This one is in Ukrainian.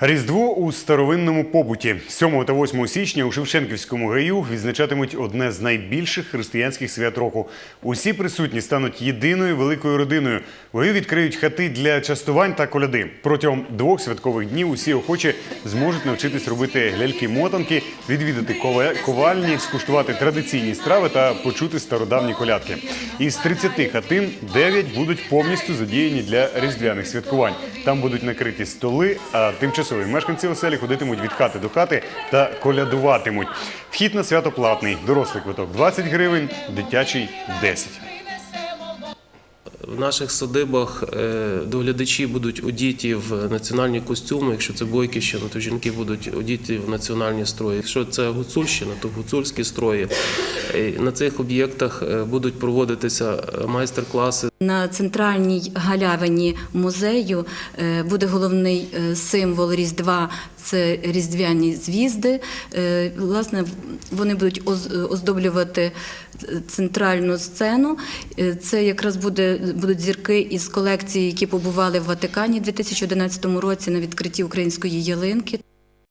Різдво у старовинному побуті 7 та 8 січня у Шевченківському гаю відзначатимуть одне з найбільших християнських свят року. Усі присутні стануть єдиною великою родиною. В гаю відкриють хати для частувань та коляди. Протягом двох святкових днів усі охочі зможуть навчитись робити ляльки-мотанки, відвідати ковальні, скуштувати традиційні страви та почути стародавні колядки. Із 30 хатин 9 будуть повністю задіяні для різдвяних святкувань. Там будуть накриті столи, а тимчасові мешканці оселі ходитимуть від хати до хати та колядуватимуть. Вхід на свято платний. Дорослий квиток 20 гривень, дитячий 10. В наших садибах е, доглядачі будуть одіті в національні костюми. Якщо це Бойківщина, то жінки будуть одіті в національні строї. Якщо це Гуцульщина, то гуцульські строї. Е, На цих об'єктах е, будуть проводитися майстер-класи На центральній галявині музею е, буде головний е, символ Різдва це різдвяні звізди. Е, Власне, вони будуть оздоблювати центральну сцену. Це якраз буде, будуть зірки із колекції, які побували в Ватикані у 2011 році на відкритті української ялинки.